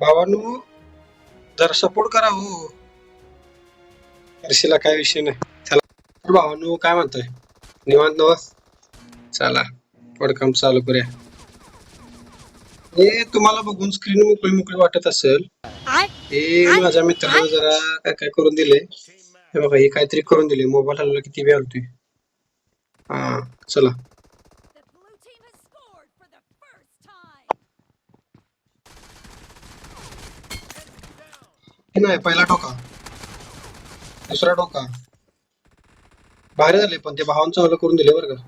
भावानू जरा सपोर्ट करा हो. हर्षीला काय विषय नाही. चला. भावानू काय म्हणताय? निवांत नवस चला. काम चालू करूया. हे तुम्हाला बघून स्क्रीन मोकळी मोकळी वाटत असेल. हे माझ्या मित्रानं जरा काय काय करून दिले हे बघा हे काहीतरी करून दिले मोबाईल हल्ला किती वेळ होतोय. हा चला. नाही पहिला टोका दुसरा टोका भारी झाले पण ते भावानं चांगलं करून दिले बरं का.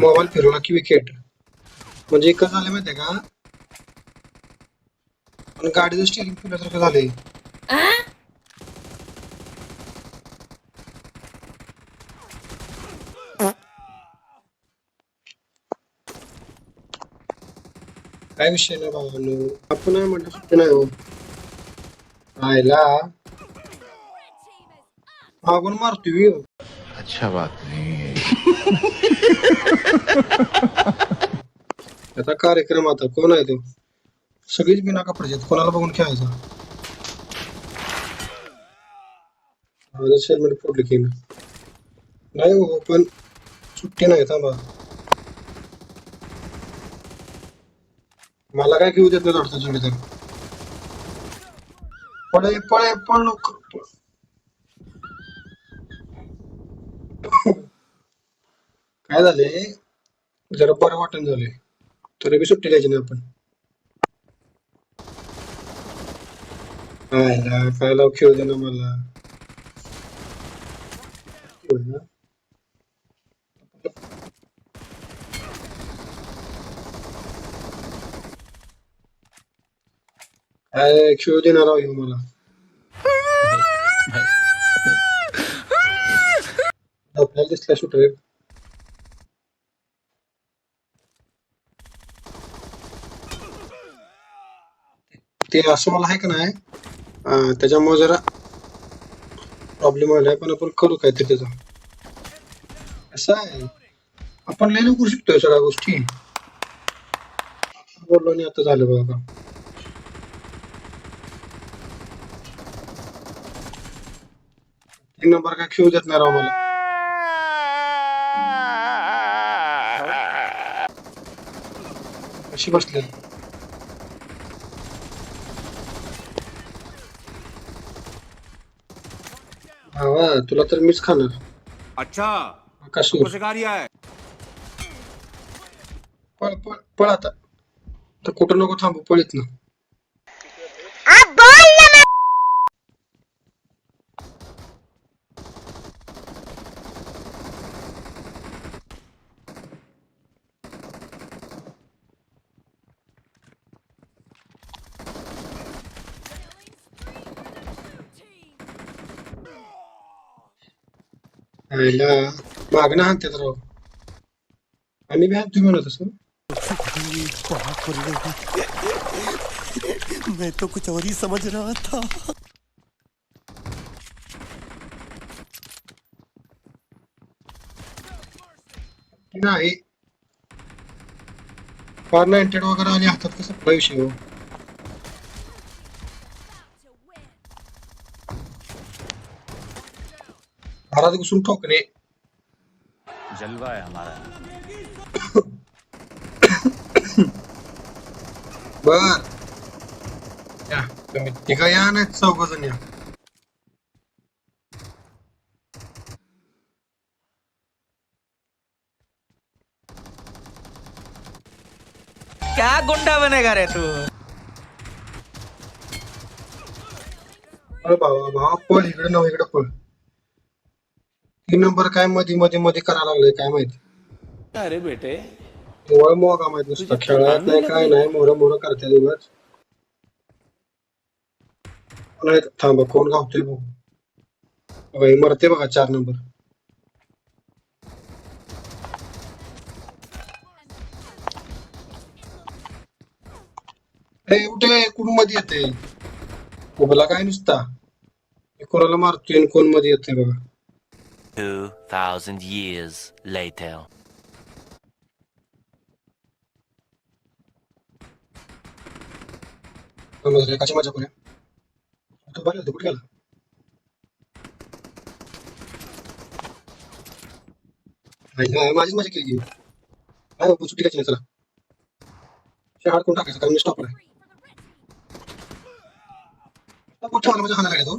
मोबाईल फिरवला की विकेट. म्हणजे कसं झालं माहितीये का? पण गाडीचं स्टिअरिंग फिरल्यासारखं झालंय. काय विषय नाही भावानो. आपण नाही म्हणलं सुट्टी नाही हो. आयला. मागून मारतोय हो. अच्छा बात नहीं आता कार्यक्रम आता कोण आहे तो सगळीच बिना कपड्याचे आहेत. कोणाला बघून खेळायचा माझं हेल्मेट फोडलं की नाही हो पण सुट्टी नाही थांबा मला काय घेऊ देत नाही वाटतं जिकडे तर पळे पळे पळ काय झाले? जरा बरं वाटण झाले. तरी बी सुट्टी द्यायची नाही आपण. काय लाव खेळू दे ना मला. खेळू खेळू देणार राव ह्यो मला आपल्याला दिसला शूटर ते असं मला आहे का नाही त्याच्यामुळे जरा प्रॉब्लेम आलाय पण आपण करू काहीतरी त्याचा असं आहे आपण लय करू शकतोय सगळ्या गोष्टी बोललो नाही आता झालं बघा तीन नंबर काय खेळू देत नाही राव मला. कशी बसले भावा तुला तर मीच खाणार. अच्छा कशी तुमको सिखा रिया है पळ पळ पळ आता. तर कुठं नको थांबू पळीत ना मागणं हाणतात राव. आम्ही बी हात म्हणत असं. मैं तो कुछ और ही समझ रहा था. नाही. फार नाईन्टेड वगैरे आली हातात कसं? विषय हो? घरात घुसून ठोकणे जलवा है हमारा। बर। या तुम्ही तिघा या नाही चौघ जण या. क्या गुंडा बनेगा रे तू? अरे भावा भावा पळ इकडे नव इकडे पळ तीन नंबर काय मध्ये मध्ये मध्ये करायला लागले काय माहिती? अरे बेटे. वळ मोगा माहीत नुसतं. खेळायत नाही काय नाही मोर मोर करते दिवस. नाही थांबा कोण गावतोय भाऊ बघा. हे मरते बघा चार नंबर हे उठे कुठून मध्ये येते उभला काय नुसता. हे कोणाला मारतोय आणि कोणमध्ये येते बघा. 2,000 years later. समजलं एकाची मजा करूया तो बरं कुठे गेला नाही, हा, माझीच मजा केली गेली काय बाबू सुट्टी घ्यायची नाही चला शहाड कोण टाकायचं कारण मी स्टॉप आहे Free for the red team. मोठ्या माझ्या हाना लागला तो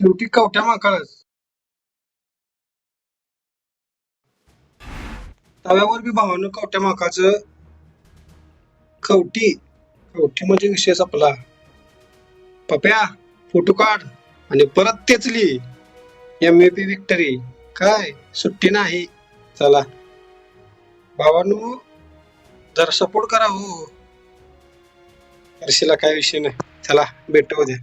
शेवटी कवट्या माकाळच तव्यावर बी भावानं कवट्या माकाच कवटी कवटी म्हणजे विषय आपला पप्या फोटो काढ आणि परत तेचली एम ए पी विक्टरी काय? सुट्टी नाही. चला. भावानू जरा सपोर्ट करा हो. हर्षीला काय विषय नाही. चला भेटू उद्या.